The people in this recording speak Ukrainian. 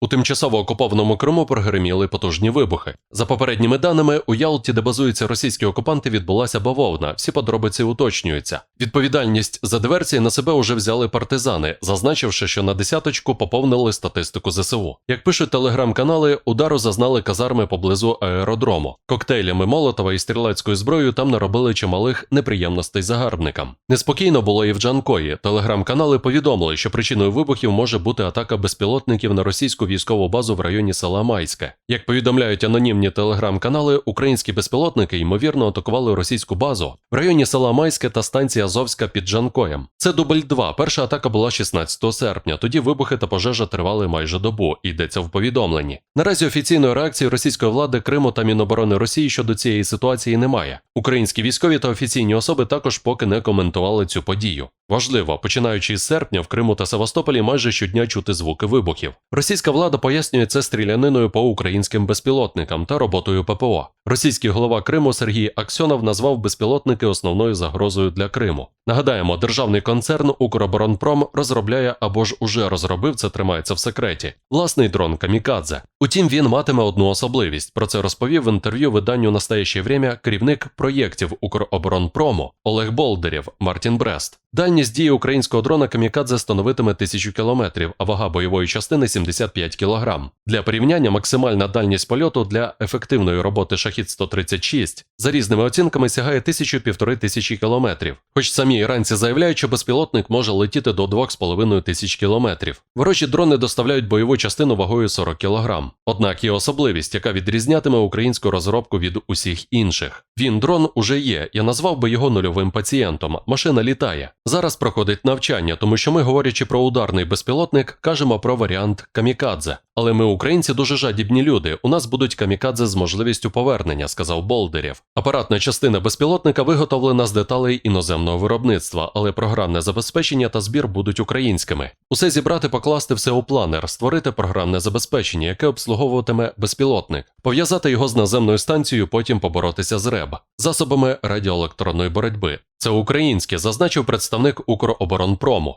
У тимчасово окупованому Криму прогреміли потужні вибухи. За попередніми даними, у Ялті, де базуються російські окупанти, відбулася бавовна. Всі подробиці уточнюються. Відповідальність за диверсії на себе уже взяли партизани, зазначивши, що на десяточку поповнили статистику ЗСУ. Як пишуть телеграм-канали, удару зазнали казарми поблизу аеродрому. Коктейлями Молотова і стрілецькою зброєю там наробили чималих неприємностей загарбникам. Неспокійно було і в Джанкої. Телеграм-канали повідомили, що причиною вибухів може бути атака безпілотників на російську військову базу в районі села Майське. Як повідомляють анонімні телеграм-канали, українські безпілотники ймовірно атакували російську базу в районі села Майське та станції Азовська під Джанкоєм. Це дубль 2. Перша атака була 16 серпня. Тоді вибухи та пожежа тривали майже добу. Йдеться в повідомленні. Наразі офіційної реакції російської влади Криму та Міноборони Росії щодо цієї ситуації немає. Українські військові та офіційні особи також поки не коментували цю подію. Важливо, починаючи з серпня в Криму та Севастополі майже щодня чути звуки вибухів. Російська влада пояснює це стріляниною по українським безпілотникам та роботою ППО. Російський голова Криму Сергій Аксьонов назвав безпілотники основною загрозою для Криму. Нагадаємо, державний концерн Укроборонпром розробляє або ж уже розробив це тримається в секреті. Власний дрон Камікадзе. Утім, він матиме одну особливість. Про це розповів в інтерв'ю виданню «Настояще время керівник проєктів Укроборонпрому Олег Болдерєв Мартін Брест. Дальність дії українського дрона Камікадзе становитиме 1000 кілометрів, а вага бойової частини 75 кілограм. Для порівняння максимальна дальність польоту для ефективної роботи шахід 136 за різними оцінками сягає 1000-1500 тисячі кілометрів. Хоч самі іранці заявляють, що безпілотник може летіти до 2,5 тисяч кілометрів. Ворожі дрони доставляють бойову частину вагою 40 кілограм. Однак є особливість, яка відрізнятиме українську розробку від усіх інших. Він дрон уже є. Я назвав би його нульовим пацієнтом. Машина літає. Зараз проходить навчання, тому що ми, говорячи про ударний безпілотник, кажемо про варіант камікадзе. Але ми, українці, дуже жадібні люди. У нас будуть камікадзе з можливістю повернення, сказав Болдерєв. Апаратна частина безпілотника виготовлена з деталей іноземного виробництва, але програмне забезпечення та збір будуть українськими. Усе зібрати, покласти все у планер, створити програмне забезпечення, яке обслуговуватиме безпілотник, пов'язати його з наземною станцією, потім поборотися з РЕБ, засобами радіоелектронної боротьби. Це українське, зазначив представник Укроборонпрому.